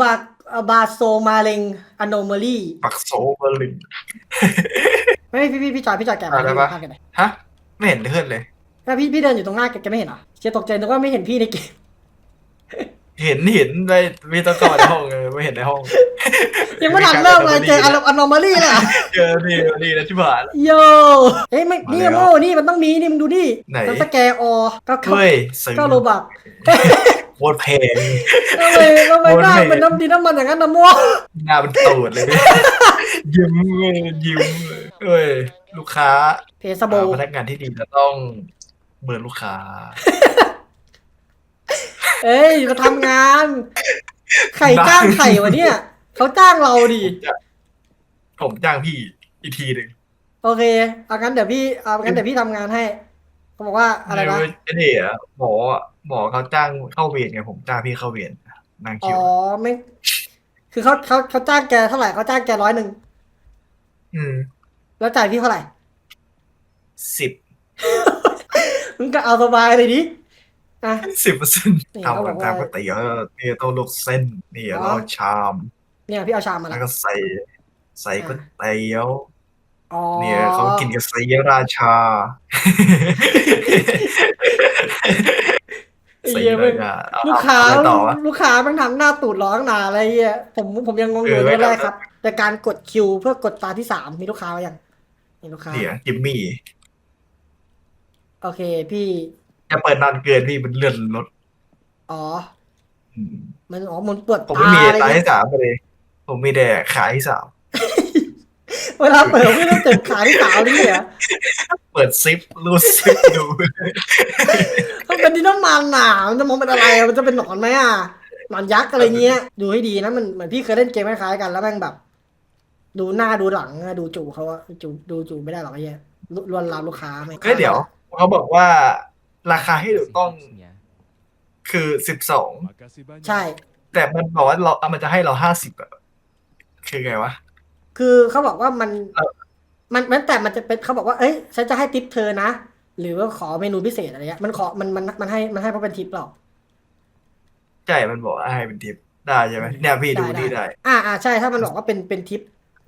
บาบาโซมาเลงอโนมาลีปักโซเบอร์ลิน ไม่พี่พี่พี่จอยพี่จอยแกะอะได้ปะภาพแกไหนฮะ ไม่เห็นเลื่อนเลยถ้าพี่พี่เดินอยู่ตรงหน้าแกแกไม่เห็นเหรอเชียตกใจนึกว่าไม่เห็นพี่ในเกมเห็นเห็นในมีตะกอนในห้องเลยไม่เห็นในห้องยังไม่ทันเริ่มเลยเจออโนมาลีเลยอะเจอนี่นี่นะที่ผ่าน โยเฮ้ยไม่นี่มาแล้วโม่นี่มันต้องมีนี่มึงดูดิไหน มันสแกร์ออก็เข้าเฮ้ยซื้อก็โลบัก โคตรแพงทำไมทำไมหน้าโอ้ยเป็นน้ำดีน้ำมันอย่างนั้นนะโม่หน้าเป็นตูดเลยเนี่ยยิ้มเลยยิ้มเลยเอ้ยลูกค้าเพสโบอ่าพนักงานที่ดีจะต้องเบิร์นลูกค้า เอ้ยมาทำงาน ไข่จ้างไข่วะเนี่ยเขาจ้างเราดิผมจ้างพี่อีกทีหนึ่งโอเคเอางั้นเดี๋ยวพี่เอางั้นเดี๋ยวพี่ทำงานให้ เขาบอกว่าอะไรนะไอ้นี่อะหมออะหมอเขาจ้างเข้าเวรไงผมจ้างพี่เข้าเวรนั่งอ๋คิอวไม่ คือเขาเขาเขาจ้างแกเท่าไหร่เขาจ้างแกร้อยหนึ่งอืมแล้วจ่ายพี่เท่าไหร่ สิบมึงก็เอาสบายเลยดิอะ สิบเปอร์เซ็นต์นี่ทำเขาบกัอนกว่า ทำก๋วยเตี๋ยวนี่ต้องลวกเส้นนี่อ๋อแล้วชาม เนี่ยพี่เอาชามมาแล้แล้ววก็ใส่ ใส่ก๋วยเตี๋ยว อ๋อเนี่ยเขากินกับไซยราชาไอ้ไซเหี้ยยมึงราชาเอาลูกค้าเอาอะไรต่อวะลูกค้ามันทำหน้าตูดร้องหนาอะไรเงี้ยผมผมยังงงอยู่เออไม่ไม่ได้ได้ครับ แต่การกดคิวเพื่อกดตาที่สามมีลูกค้าหรือยังมีลูกค้าเนี่ยจิมมี่ โอเคพี่จะเปิดนานเกินพี่มันเลื่อนรถอ๋ออืมมันอ๋อมันปวดผมตาไม่มีอะไรตาเงี้ที่ยสามไปเลย ผมมีแต่ขาที่สาม เวลาเปิดไม่ต้องเจ็บขาที่สาวนี่เหรอเปิดซิปรูดซิปดูต้องเป็นดินน้ำมันหนามันจะมองเป็นอะไรอะมันจะเป็นหนอนไหมอะหนอนยักษ์อะไรเงี้ย ดูให้ดีนะมันเหมือนพี่เคยเล่นเกมคล้ายๆกันแล้วแม่งแบบ ดูหน้าดูหลังอะดูจูเขาอะจูดูจูไม่ได้หรอกไอ้เหี้ยลวนลามลูกค้าไหมก็เดี๋ยวเขาบอกว่าราคาให้ถูกต้อง คือสิบสองใช่ แต่มันบอกว่าเรามันจะให้เราห้าสิบอะคือไงวะ คือเขาบอกว่ามันเออมันมันแต่มันจะเป็นเขาบอกว่า เอ้ยฉันจะให้ทิปเธอนะ หรือว่าขอเมนูพิเศษอะไรเงี้ยมันขอมันมันมันให้มันให้เพราะเป็นทิปหรอกใช่มันบอกว่าให้เป็นทิปได้ใช่ไหมเนี่ยพี่ดูนี่ได้ อ่าอ่าใช่ถ้ามันบอกว่าเป็นเป็นทิป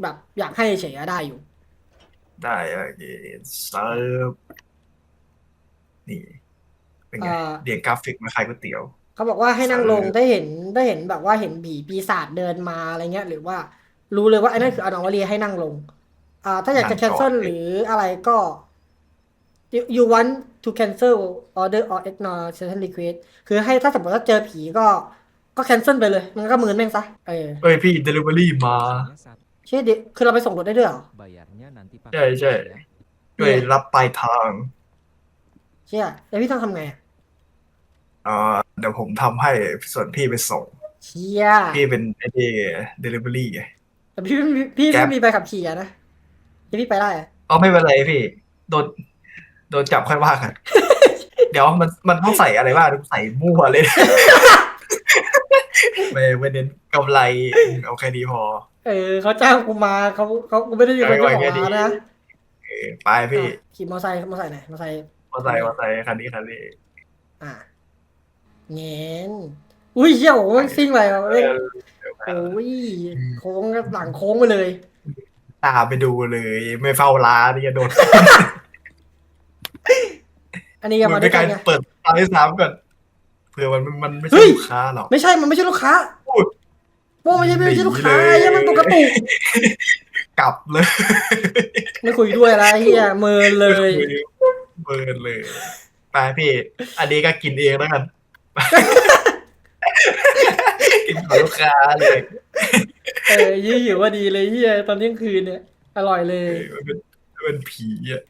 แบบอยากให้เฉยๆอะได้อยู่ ได้โอเคเซิร์ฟนี่ เป็นไงเอ่อเรียงกราฟิกมาขายก๋วยเตี๋ยว เขาบอกว่าให้นั่งลงเออได้เห็นได้เห็นแบบว่าเห็นผีปีศาจเดินมาอะไรเงี้ย หรือว่า รู้เลยว่าไอ้นั่นคืออนอวลีให้นั่งลง อ่า ถ้าอยากจะ cancel หรืออะไรก็ you you want to cancel order or ignore certain request คือให้ถ้าสมมติว่าเจอผีก็ก็ cancel ไปเลย มันก็มืนแม่งซะ เออเอ้ยพี่เดลิเวอรี่มา เชื่อดิคือเราไปส่งรถได้ด้วยเหรอ ใช่ใช่ ช่วยรับปลายทางเชื่อแล้วพี่ต้องทำไงอะอ่าเดี๋ยวผมทำให้ส่วนพี่ไปส่ง เชี่ยพี่เป็นไอ้นี่เดลิเวอรี่ไง แต่พี่ไม่มีพี่แก๊ไม่ปมีใบขับขี่อะนะที่พี่ไปได้อะเอาไม่เป็นไรพี่ โดน โดนจับค่อยว่ากัน เดี๋ยวมันมันต้องใส่อะไรบ้างใส่มั่วเลยไม่ไม่เน้นกำไรเอาแค่นี้พอ เออเขาจ้างกูมาเขาเขากูไม่ได้อยู่คนเจ้าของเอาไว้แค่นี้ร้านนะเออไปพี่อะขี่มอเตอร์ไซค์มอเตอร์ไซค์ไหนมอเตอร์ไซค์มาใส่มาใส่คันนี้คันนี้ อะเงี้ยอุ้ยเชี่ยโอ้โหมันซิ่งไปว่ะเอเว้ยอ โอ้ยโค้งหลังโค้งไปเลย ตามไปดูเลย ไม่เฝ้าร้านนี่จะโดนอันนี้ก็มัมานด้เป็วนยกักานรไงเปิดตาที่สามก่อนเผื่อมันมันไม่เฮ้ใช่ยลูกค้าหรอก ไม่ใช่มันไม่ใช่ลูกค้าพูดโป้ไม่ใช่ไม่ใช่ลูกค้าหนีเลยเฮียมันตัวกระตุกกลับเลยไม่คุยด้วยอะไรเฮียเมินเลย เบิร์นเลยไปพี่ อันนี้ก็กินเองแล้วกัน กินของลูกค้าเลยเออยี่หิวว่าดีเลยเฮียตอนเที่ยงคืนเนี่ย อร่อยเลเอยอมันเป็นมันเป็นผีอะ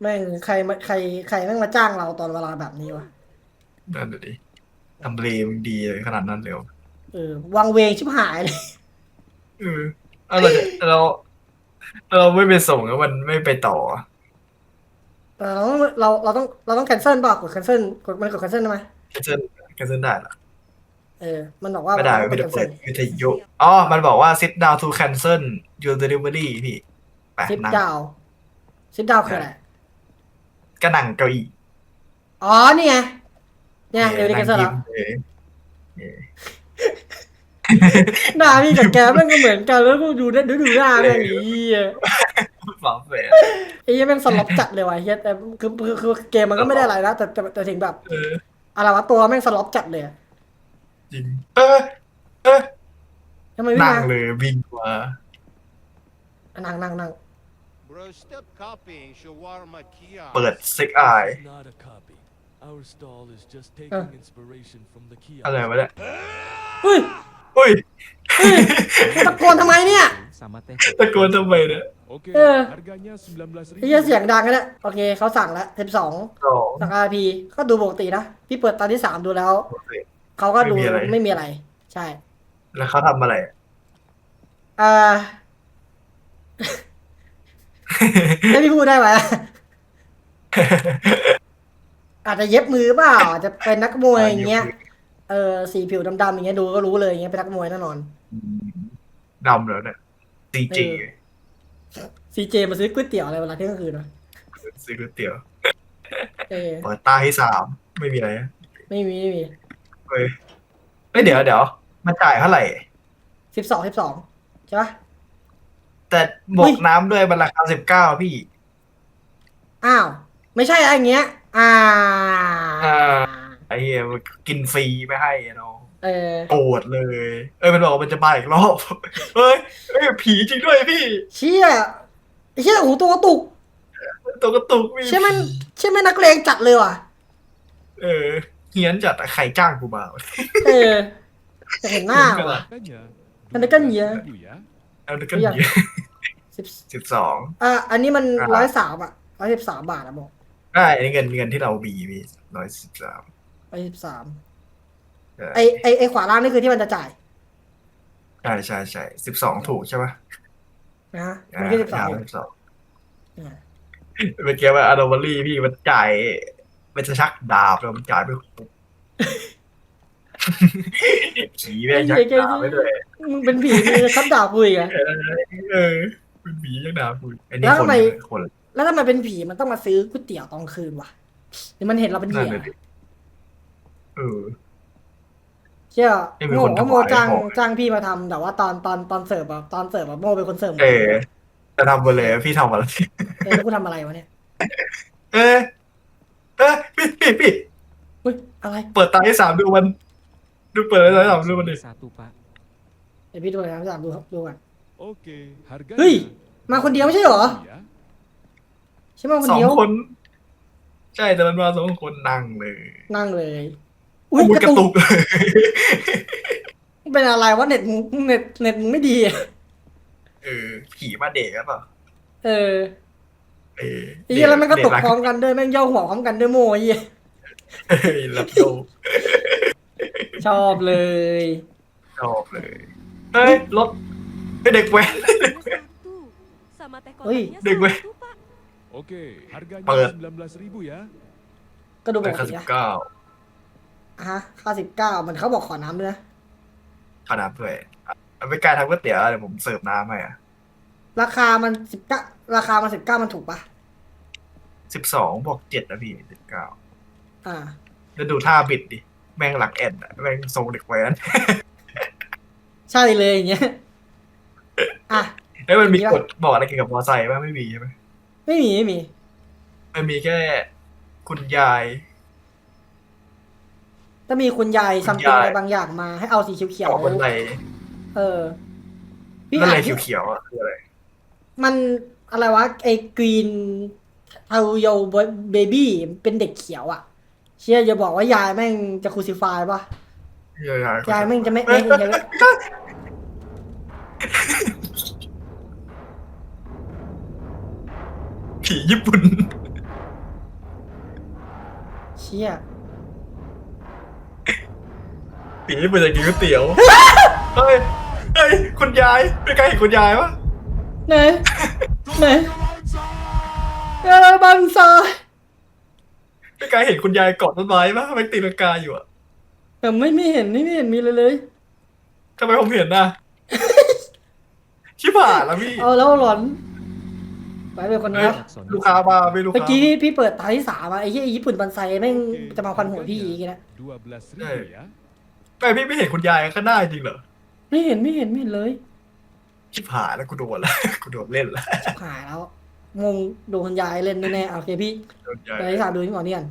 แม่งใครมาใครใครแม่งมาจ้างเราตอนเวลาแบบนี้วะนั่นน่ะดิทำเลมันดีเลยขนาดนั้นเลยเหรอเออวางเวงชิบหายเลยเออเอาเราจะเราเราไม่ไปส่งแล้วมันไม่ไปต่อแต่เราต้องเราเราต้องเราต้อง cancel ป่ะกด cancel กดมันกด cancel ได้ไหมแคนเซิลแคนเซิลได้เหรอ เออ มันบอกว่าไม่ได้นไม่ได้กเปิด cancel วิทยุอ๋อ มันบอกว่า sit down to cancel your delivery พี่แปะซิปนั่งดาวซิปดาวคืออะไร ก็นั่งเก้าอี้อ๋อ นี่ไงเนี่ยเดี๋ยวนี้ cancel แล้วนั่งยิ้มเลยเออหน้าพี่กับแกแม่งก็เหมือนกันแล้วกูดูได้ดูดูหน้าแม่งไอ้เหี้ยฝาแฝดไอ้เหี้ยแม่งสลับจัดเลยว่ะเฮียแต่คือคือคือเกมมันก็ไม่ได้อะไรนะแต่แต่แต่ถึงแบบเออ อะไรวะตัวแม่งสลับจัดเลยอะ จริง เออเออทำไมไม่นั่งมาเลยวิ่งมานั่งนั่งนั่ง Bro, stop copying shawarma kiosk. เปิดซิกอาย Not a copy. Our stall is just taking inspiration from the kiosk. อะไรวะเนี่ยเฮ้ยอุ้ยตะโกนทำไมเนี่ย sama teh ตะโกนทำไมเนี่ย Oke, Eh. harganya 19.000. ไอ้เหี้ยเสียงดังกันแล้วโอเคเขาสั่งแล้วสิบสองสองสั่งอาพีก็ดูปกตินะ พี่เปิดตอนที่สามดูแล้วเขาก็ดูไม่มีอะไร ไม่มีอะไร ใช่ แล้วเขาทำอะไรอ่าให้พี่พูดได้ไหม อาจจะเย็บมือเปล่าอาจจะเป็นนักมวยอย่างเงี้ย เออสีผิวดำๆอย่างเงี้ยดูก็รู้เลยอย่างเงี้ยเป็นนักมวยแน่นอน ดำแล้วเนี่ยซีจีซีเจมาซื้อก๋วยเตี๋ยวอะไรเวลาเที่ยงคืนวะซื้อก๋วยเตี๋ยวเออ เปิดตาให้สามไม่มีอะไรนะไม่มีไม่มี เฮ้ยเอ้ยเดี๋ยวเดี๋ยวมาจ่ายเท่าไหร่ สิบสองสิบสองใช่ปะ แต่บอุ๊วยกน้ำด้วยมันราคาสิบเก้าพี่ อ้าว ไม่ใช่อะไรอย่างเงี้ย อ่า อ่า ไอ้เหี้ยมันกินฟรีไม่ให้อะเนาะเออ โกรธเลย เอ้ยมันบอกว่ามันจะมาอีกรอบ เฮ้ยเฮ้ยผีจริงด้วยพี่ เชี่ยไอ้เชี่ยโอ้โหตัวกระตุก ตัวกระตุกมีเชี่ยมันเชี่ยมันนักเลงจัดเลยว่ะ เออ เฮียนจัดอะใครจ้างกูมาเออจะเห็นหน้าว่ะ Harganya Harganya. 12.000 ya. เอาแล้วก็ไม่อยากเหี้ยสิบสิบสอง อะอันนี้มันอ่าร้อยสามอะร้อยสิบสามบาทอะบอกได้อันนี้เงินเงินที่เราบีมีร้อยสิบสามร้อยสิบสามไอไอไอขวาล่างนี่คือที่มันจะจ่ายใช่ใช่ใช่สิบสองถูกใช่ปะนะฮะมันคือสิบสามสิบสองเมื่อกี้ว่าอะโนมาลี่พี่มันจ่าย มันจะชักดาบแล้วมันจ่ายไม่ครบผีแม่งชักดาบไปด้วยมึงเป็นผีมึงจะชัดดาบกูอีกอะเออเป็นผีชักดาบกูอันนี้แล้วคทำนไมคนแล้วทำไมเป็นผีมันต้องมาซื้อก๋วยเตี๋ยวตอนคืนวะหรือมันเห็นเราเป็นเหนั่นยื่อเลยดิเออเชี่ยนี่เป็นโมคนว่าโมถวายจ้างของจ้างพี่มาทำแต่ว่าตอนตอนตอนเสิร์ฟอะตอนเสิร์ฟอะโมเป็นคนเสิร์ฟหมดเออจะทำไปเลยพี่ทำอะไรเออแล้วกูทำอะไรวะเนี่ย เออ เออพี่พี่พี่อุ้ยอะไรเปิดตาให้สามดูมันดูเปิดตาให้สามดูมันดิ satu pak เดี๋ยวพี่ดูหนะพี่สามดูดูกัน Oke, harganya เฮ้ย มาคนเดียวไม่ใช่เหรอ ya. ใช่ไหมคนสองเดียว คน ใช่แต่มันมาสองคนนั่งเลยนั่งเลย อุ้ยโอ้ยกกระระตุตุกกเป็นอะไรวะเน็ตมึงเน็ตเน็ตมึงไม่ดีอะเออผีมาเด็กหรือเปล่า เออ เออไอ้เหี้ยแล้วมันก็ตกเด็พร้อมกันด้วยแม่งย่อหัวพร้อมกันด้วยโม่ไอ้เหี้ยเฮ้ยรับโยชอบเลย ชอบเลย เฮ้ยรถเฮ้ยเด็กแว้น satu sama teh Wih, kotaknya dek gue. satu pak Oke, harganya Banget. 19.000 ya. ก็ดูปราคากติสิบอะเก้าอะฮะค่าสิบเก้ามันเขาบอกขอน้ำด้วยนะขนาดด้วยเอาไปกายทำก๋วยเตี๋ยวเดี๋ยวผมเสิร์ฟน้ำให้อะ ราคามันสิบเก้าราคามันสิบเก้ามันถูกปะสิบสองบอกเจ็ดนะพี่สิบเก้าอ่า แล้วดูท่าบิดดิ แม่งหลักแอนอะแม่งทรงเด็กแว้นใช่เลยอย่างเงี้ยอะ แล้วมันมีมีปะกฎบอกอะไรเกี่ยวกับมอไซค์บ้างไม่มีใช่ไหมไม่มีไม่มี มันมีแค่คุณยาย ถ้ามีคุณยายคุณซัมติงยายอะไรบางอย่างมาให้เอาสีเขียวออกบนไหลๆเออ พี่นั่นอ่าอะไรนที่เขียวๆอะคืออะไร มันอะไรวะไอ้กรีนเทาโยเบบี้เป็นเด็กเขียวอะ เชื่ออย่าบอกว่ายายแม่งจะครูซิฟายป่ะยายยายแม่งจะไม่เอ้ไม่ยจะไม่ผีญี่ปุ่น เชี่ยผีญี่ปุ่นจะกินก๋วยเตี๋ยว เฮ้ย เฮ้ย คุณยายไม่ใกล้เห็นคุณยายวะ ไหน ไหนเออบังซายไม่ไกลเห็นคุณยายเกาะต้นไม้ปะแม่งตีลังกาอยู่อะแต่ไม่ไม่เห็นไม่เห็นมีเลยเลย ทำไมผมเห็นน่ะชิบหายแล้วพี่ เอาแล้วหลอน ไปเป็นคนนี้ Jackson ลูกค้ามาไม่ลูกเมื่อค้ากี้พี่เปิดตาที่สามอะไอ้เหี้ยไอ้ญี่ปุ่นบันไซแม่งจะมาควันหัวพี่อีกนะ12.000 ya. ไม่พี่ไม่เห็นคุณยายข้างหน้าจริงเหรอ ไม่เห็นไม่เห็นไม่เห็นเลย ชิบหายแล้วกูโดนแล้วกูโดนเล่นแล้วหายแล้ว งงโดนคุณยายเล่นแน่ๆโอเคพี่โดนใหญ่ไปที่สามดูนี่ก่อนนี่กัน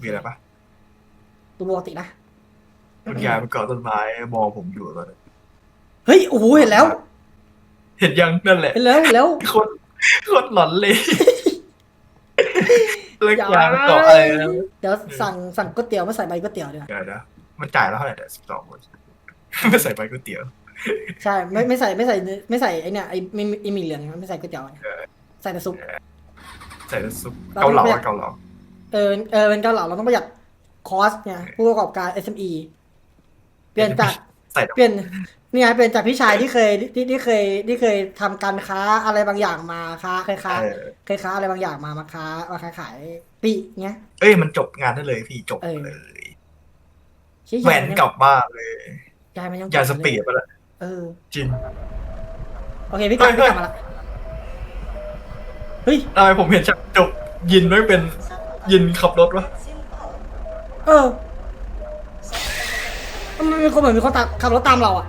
มีอะไรปะดูปกตินะคุณยายมันเกาะต้นไม้มองผมอยู่ตอนนั้นเฮ้ยโอ้โหเห็นแล้ว เห็นยังนั่นแหละเห็นแล้วเห็นแล้วคนคนหลอนเลยแล้วยายมันเกาะอะไรนะเดี๋ยวสั่งสั่งก๋วยเตี๋ยวมาใส่ใบก๋วยเตี๋ยวดีกว่าเดี๋ยวนะมันจ่ายแล้วเท่าไหร่เนี่ยสิบสองคนไม่ใส่ใบก๋วยเตี๋ยว ใช่ไม่ไม่ใส่ไม่ใส่ไม่ใส่ไอเนี่ยไอไม่ไอหมีเหลืองเนี่ยไม่ใส่ก๋วยเตี๋ยวเนี่ยเออใส่แต่ซุป ใส่น้ำซุปเราเกาเหลาไม่อะเกาเหลาเออเออเป็นเกาเหลาเราต้องประหยัดคอสเนี่ยผู้ประกอบการ SME เปลี่ยนจากใส่เปลี่ยนเนี่ยเปลี่ยนจากพี่ชายที่เคยที่ที่เคยที่เคยทำการค้าอะไรบางอย่างมาค้าเคยค้าเออ เคยค้าอะไรบางอย่างมามาค้ามาค้าขายปีเงี้ย เอ้ยมันจบงานได้เลยพี่จบเออ เลยชี้แหวนกลับบ้านเลย ยายมันยังยาสปีดไปแล้ว เออ จริง โอเคพี่กลับเฮ้พี่ย กลับมาละเฮ้ย ทำไมผมเห็นฉากจบยินไม่เป็นยินขับรถวะเออมันมีคนเหมือนมีคนตามขับรถตามเราอะ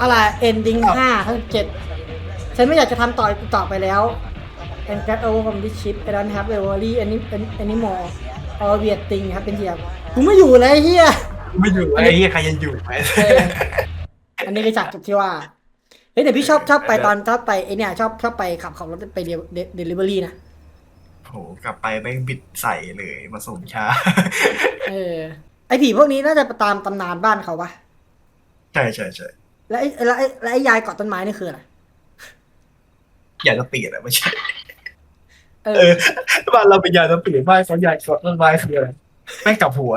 อะไร ending ห้าทั้งเจ็ดฉันไม่อยากจะทำต่อต่อไปแล้ว and get over from this ship I don't have a worry any anymore all we are thing ครับเป็นเทียบกูไม่อยู่เลยไอ้เฮียไม่อยู่ไอ้เหี้ยใครยังอยู่ไหมเออ อันนี้คือฉากจบที่ว่าเฮ้ยแต่พี่ชอบชอบไปตอนชอบไปไอเนี่ยชอบชอบไปขับขับรถไปเดลิเวอรี่นะโหกลับไปแม่งบิดใส่เลยมาส่งช้าเออ ไอผีพวกนี้น่าจะตามตำนานบ้านเขาปะใช่ใช่ใช่แล้วไอ้แล้วไอ้แล้วไอ้ยายเกาะต้นไม้นี่คืออะไรอยากจะเปลี่ยนอะไม่ใช่เอเอออบ้านเราเป็นยายจะเปลี่ยนบ้านเขายายกดต้นไม้คืออะไรแม่งกลับหัว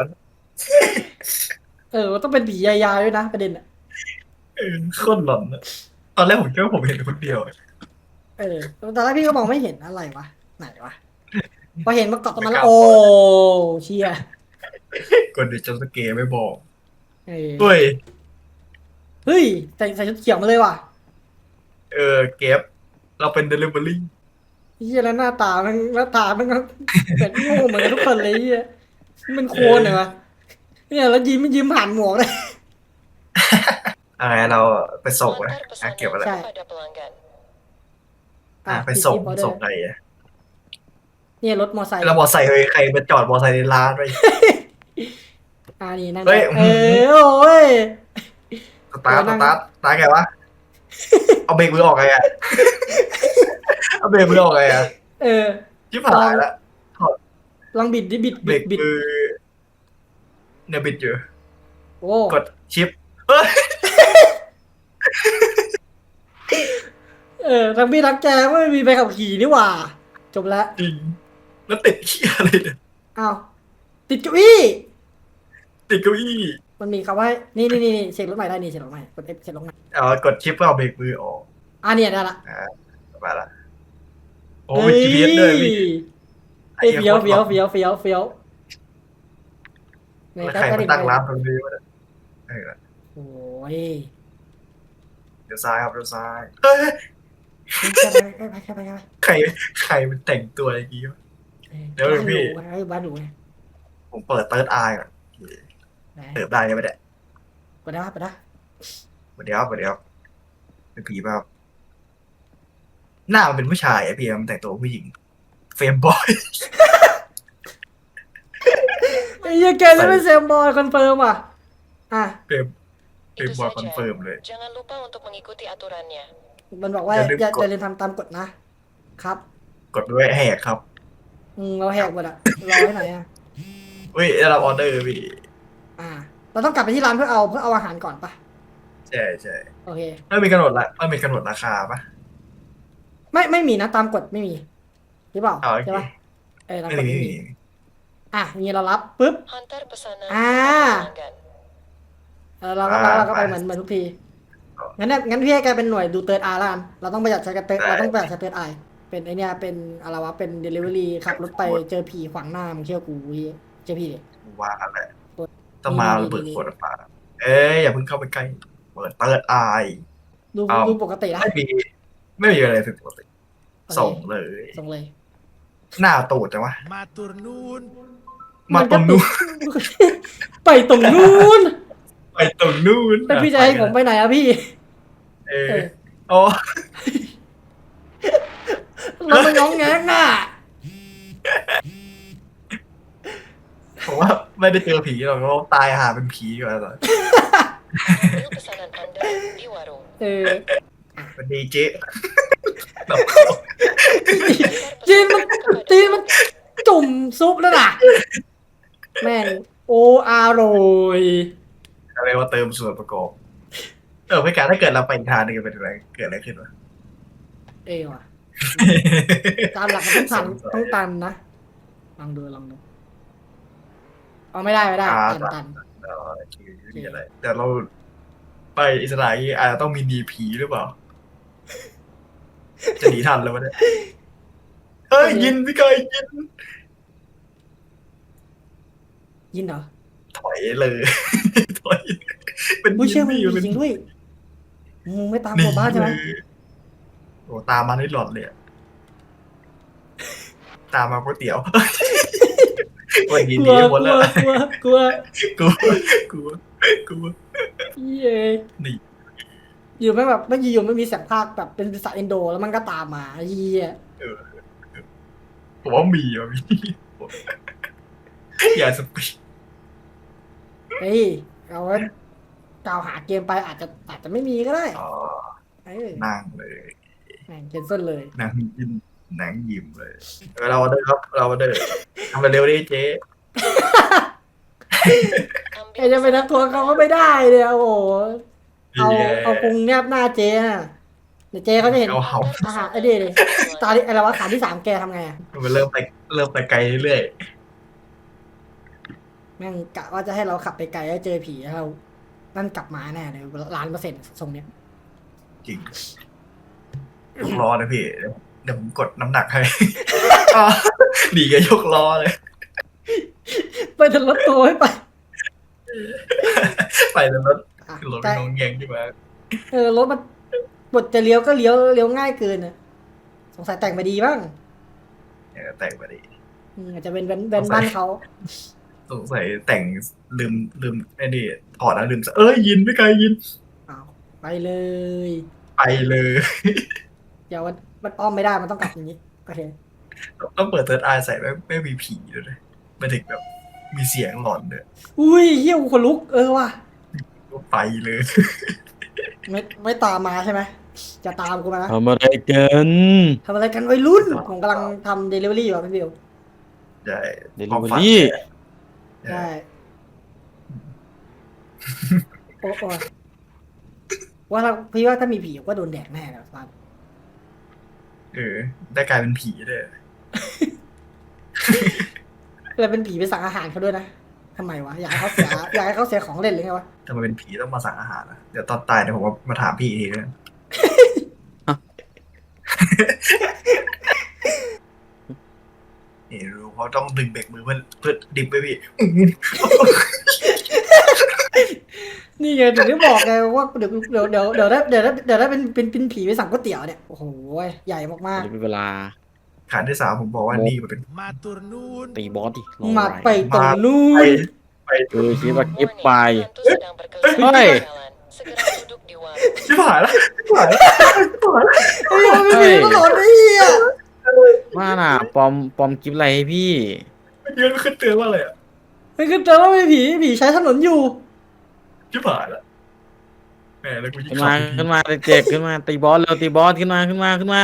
เออต้องเป็นผียายๆด้วยนะประเด็นอะเออ โคตรหลอนอะตอนแรกผมคิดว่าผมเห็นคนเดียวอะเออตอนแรกพี่ก็มองไม่เห็นอะไรวะไหนวะพอเห็นมาเกาะต้นไม้ไม่แล้กล้าวโอ้เชียคนเดียวจะสเกไม่บอกเออเฮ้ยเฮ้ยใส่ใส่ชุดเขียวมาเลยว่ะ เออเก็บเราเป็นเดลิเวอรี่เฮียแล้วหน้าตามันหน้าตามันก็เป็นโง่เหมือนกันทุกคนเลยเฮียมันเป็นโคลนเหรอวะเนี่ยแล้วยิ้มยิ้มผ่านหมวกเลย อะไรเราไปส่งไหม Antar อะเก็บอะไรใช่ pesanan kepada pelanggan. อะไปส่งปิดคลิปออเดอร์ส่งไหนอะเนี่ยรถมอไซค์แล้วมอไซค์เฮ้ยใครมาจอดมอไซค์ในร้านไป อ่านี่นั่งเฮ้ย เออโอ้ย สตาร์ทเออนั่สงตาร์ทสตาร์ทไงวะ เอาเบรกมือออกไงอะเอาเบรกมือออกไงอะเออ ชิบหายละลองบิดดิบิดเบรบิดกบิดมือเนี่ยบิดอยู่ โอ้กดชิปเฮ้ย เออทั้งพี่ทั้งแกไม่มีใบขับขี่นี่หว่า จบแล้วจริงแล้วติดเขี้ยอะไรเนี่ยอ้าวติดเก้าอี้ติดเก้าอี้มันมีคำว่านี่นี่นี่เช็ครถใหม่ได้นี่เช็ครถใหม่กด F เช็ครถใหม่เอากดชิปก็เอาเบรกมือออกอ่าเนี่ยได้ละมาละโอ้ย GPS ด้วยพี่เอ้ยเฟี้ยวเฟี้ยวเฟี้ยวเฟี้ยวเฟี้ยวเนี่ยแล้วก็ใครก็มาติดตั้งไปร้านตรงนี้วะเนี่ยเออโอ้ยเดี๋ยวซ้ายครับเดี๋ยวซ้ายเฮ้ย ไข่ไปแค่ไปแค่ไปใครใครมันแต่งตัวอย่างงี้วะ เดี๋ยวบ้านหพี่รูไงบ้านหรูไงผมเปิดเติร์ดไอก่อนไหนเติบได้ยังไม่ได้กดได้ปะกดได้สวัสดีครับสวัสดีครับเป็นผีเปล่าหน้ามันเป็นผู้ชายอะพี่มันแต่งตัวผู้หญิง เฟรมบอย ไอ้เหี้ยแกจะไม่เซมบอยคอนเฟิร์มอะอะ เฟรมเฟม Itu บอยคอน saja. เฟิร์มเลย Jangan lupa untuk mengikuti aturannya. มันบอกว่าอย่าลืมอย่ากด อย่าลืมทำตามกฎนะครับกดด้วยแหกครับอืมเราแหกหมดอะรอไว้ไหนอะเฮ้ยได้รับออเดอร์พี่อ่า เราต้องกลับไปที่ร้านเพื่อเอาเพื่อเอาอาหารก่อนปะใช่ใช่โอเค ไม่มีกำหนดละไม่มีกำหนดราคาปะไม่ไม่มีนะตามกฎไม่มีหรือเปล่าอ๋อโอเคใช่ปะเออตามไม่กฎมีไม่ไม่มีมีอะอย่างงี้เรารับปุ๊บ Antar pesanan Ah. kepada pelanggan. เออเราก็เราเราก็ไปเหมือนเหมือนทุกที งั้นเนี่ยงั้นพี่ให้แกเป็นหน่วยดูเติร์ดอาร์ละกันเราต้องประหยัดใช้กันเติร์ดเราต้องประหยัดใช้เติร์ดไอเป็นไอเนี้ยเป็นอะไรวะเป็นเดลิเวอรี่ขับรถไปเจอผีขวางหน้ามึงเชื่อกูเหี้ยเจอผีดิว่ากันแหละเปิดต้องมานี่เปิดนี่ขวดฟ้าเอ้ยอย่าเพิ่งเข้าไปใกล้เปิดเติร์ดไอดูเอาดูปกตินะไม่มีไม่มีอะไรผิดปกติโอเคส่งเลย ส่งเลย หน้าตูดจังวะ Matur nuwun. มาตรงนู้น ไปตรงนู้น ไปตรงนู้นแล้วพี่จะให้ผมไปไหนอะพี่ เอเอออโอ้เรามันง้องแงงน่ะผมว่าไม่ได้เจอผีหรอกเพราะว่าตายหาเป็นผีอยู่แล้วตอน Ano pesanan Anda di warung? เออเป็นดีเจ๊จีนมันจีนมันจุ่มซุปแล้วน่ะ แม่งโออร่อยอะไรว่าเติมส่วนประกอบ เออไม่การถ้าเกิดเราไปอีกทางหนึงจะเป็นอะไรเกิดอะไรขึ้นวะ เอว่ะ ตามหลักมันต้องตันต้องตันนะลองดูลองดูเอาไม่ได้ไม่ได้ตันตันเออโอเคไม่มีอะไรแต่เราไปอิสระอย่างงี้อาจจะต้องมีหนีผีหรือเปล่า จะหนีทันแล้ววะเนี่ยเฮ้ยยินพี่กายยินยินเหรอถอยเลย ถอย เป็นอุ้ยเชื่อมันยิมีนจริงด้วย มึงไม่ตามผมบ้านใช่ไหมเลยโอ้ตามมาได้หลอดเลยอะตามมาก๋วยเตี๋ยววันนี้กหลันีวหมดกแล้ลัววกลัวกลัวกลัวกลัวกลัวเย้หนีอยู่ไม่แบบไม่อยู่ไม่มีเสียงภาคแบบเป็นภาษาอินโดแล้วมันก็ตามมาเฮียผมว่ามีอะมีอย่าสปีดเฮ้ยเอาไว้ กล่าวหาเกมไปอาจจะอาจจะไม่มีก็ได้อ๋อเออนั่งเลย แม่งเคนเซิลเลย นั่งยินนั่งยิ้มเลยเออเราเดินครับเราเดินทำไปเร็วดิเจ๊ใครจะไปนักทัวร์เขาก็ไม่ได้เลยโอ้โหเอาแย่เอากรุงแนบหน้าเจ๊น่ะเดี๋ยวเจ๊เขาจะเห็นเอาเห่าอาหารไอ้เดีเลยตาที่อะไรวะขาที่สามแกทำไงอะมันเริ่มไปเริ่มไปไกลเรื่อยแม่งกะว่าจะให้เราขับไปไกลแล้วเจอผีแล้วเรา นั่นกลับมาแน่เลยล้านเปอร์เซ็นต์ทรงเนี้ยจริงยกล้อนะพี่ เดี๋ยวเดี๋ยวผมกดน้ำหนักให้อะดีกับยกล้อเลย ไปถึงรถตัวให้ไป ไปแล้วรถอะรถใกล้น้องแยงใช่ไหมเออรถมันบทจะเลี้ยวก็เลี้ยวเลี้ยวง่ายเกินอะสงสัยแต่งมาดีบ้าง เออแต่งมาดิอืมอาจจะเป็นแบนแบนบ้านเขา สงสัยแต่งลืมลืมไอ้นี่ถอดแล้วลืมใส่เอ้ยยินไม่ไกลยินอ้าวไปเลยไปเลย เดี๋ยวมันมันอ้อมไม่ได้มันต้องกลับอย่างนี้โอเคต้องเปิดเติร์ดไอใส่ไม่ไม่มีผีด้วยนะไม่ถึงแบบมีเสียงหลอนด้วยอุ้ยเฮี้ยขนลุกเออว่ะก็ไปเลยไม่ไม่ตามมาใช่ไหมจะตามกูมานะทำอะไรกันทำอะไรกันวัยรุ่นผมกำลังทำเดลิเวอรี่อยู่อะพี่บิวใช่เดลิความเวอฝันรี่ ใช่โอ้โอ้ว่าเราพี่ว่าถ้ามีผีก็โดนแดกแน่เลยบ้านเออ ได้กลายเป็นผีเลยแล้วเป็นผีไปสั่งอาหารเขาด้วยนะทำไมวะ อยากให้เขาเสีย อยากให้เขาเสียของเล่นหรือไงวะถ้ามันเป็นผีต้องมาสั่งอาหารนะเดี๋ยวตอนตายเดี๋ยวผมมาถามพี่อีกทีนะ เออรู้เพราะต้องดึงเบรกมือเพื่อเพื่อดิบไปพี่นี่ไงถึงได้บอกไงว่าเดี๋ยวเดี๋ยวเดี๋ยวเดี๋ยวได้เดี๋ยวได้เดี๋ยวได้เป็นเป็นเป็นผีไปสั่งก๋วยเตี๋ยวเนี่ยโอ้โหใหญ่มากเดี๋ยวมีเวลาขานที่สามผมบอกว่านี่มันเป็น Matur nuwun. ตีบอสดิรอๆมาอะไรไปตรงนู้ไปนไปเออคิดว่ากิฟไป Hantu sedang berkeliling Hei. di jalan. Segera duduk di warung. ชิบหายแล้วชิบหายแล้วชิบหายแล้วเฮ้ยไม่มีตลอดเลยอะ ว่าน่ะปอมปอมกิฟอะไรให้พี่ยืนขึ้นเตือนว่าอะไรอะมันคือเจอว่ามีผีผีใช้ถนนอยู่ ชิบหายแล้วแหมแล้วกูยิ่งขึ้นขัมาบขึ้นมาเด็กๆขึ้นมาตีบอสเร็วตีบอสขึ้นมาขึ้นมาขึ้นมา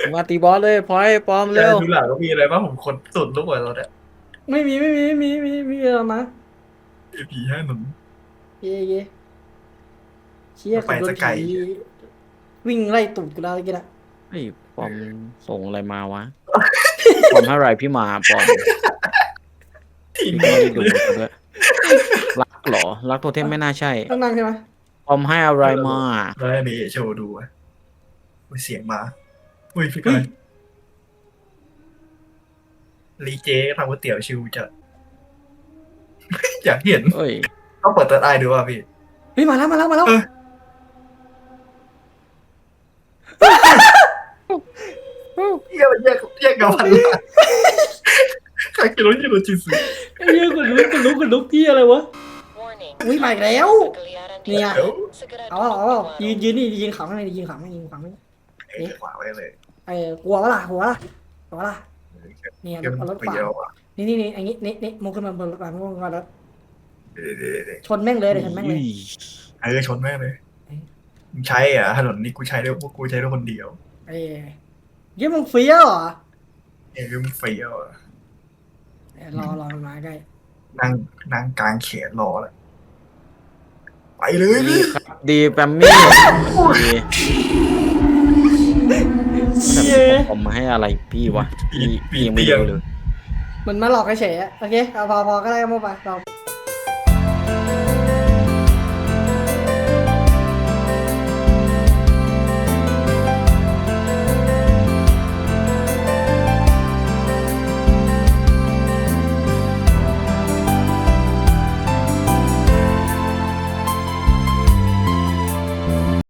ขึ้นมาตีบอสเลยพลอยปอมเร็เร็ววดูหลังก็มีอะไรบ้างผมคนสุดลูกหัวเราเนี่ยไม่มีไม่มีไม่มีไม่มีไม่มีอะไรมาไอ้ผีให้หนุน เย่เย่เชี่ยไปกับโดสันกไกล ผีวิ่งไล่ตูดกูแล้วเมื่อกี้นะเฮ้ยป อมส่งอะไรมาวะปอมให้อะไรพี่มาปอมทิ้งพี่ไม่ได้ดูด้วยรักเหรอ รักโทเทมไม่น่าใช่ต้องนั่งใช่ไหมปอมให้อะไรมาแล้วให้มีโชว์ดูอะอุ้ยเสียงมาอุ้ยพี่กายรีเจทำก๋วยเตี๋ยวชิวจัดอยากเห็นเอ้ยต้องเปิดเติร์ดไอดูอะพี่ เฮ้ยมาแล้วมาแล้วมาแล้ว เออเยี่ยมเยี่ยมเยี่ยมกับพันละใครคิดว่ายี่โรจิสึไอ้เหี้ยคนลุกคนลุกคนลุกที่อะไรวะ Warning. อุ้ยมาอีกแล้ว Pagliaran Nia. di segera เอาเอาเอา duduk di ยืน warung. ยืนนี่ยืนขำข้างในยืนขำข้างในยืนขำข้างในเอ้ยขวาไว้เลยเออกลัววะล่ะกลัววะล่ะกลัววะล่ะเนี่ยเดี๋ยวเอารถไปขวาเดียวอะนี่นี่นี่อันนี้นี่นี่มุงขึ้นมาบนรถมุงขึ้นมาแล้วเดี๋ยวเดี๋ยวเดี๋ยวชนแม่งเลยเดี๋ยวชนแม่งเลย เออชนแม่งเลยมึงใช้อะถนนนี้กูใช้ด้วยพวกกูใช้ด้วยคนเดียว เอ้ย เยี่ยมึงเฟี้ยวเหรอเอ้ยมึงเฟี้ยวอะเอ้ยรอรอมันมาใกล้นั่งนั่งกลางเขนรอแล้วไปเลยดีพี่ครับดีแปมมี่ดีเย้ผมมาให้อะไรพี่วะพี่พี่ยังไม่รู้เลย มันมาหลอกเฉยๆอะโอเคเอาพอพอก็ได้ก็มาไปเรา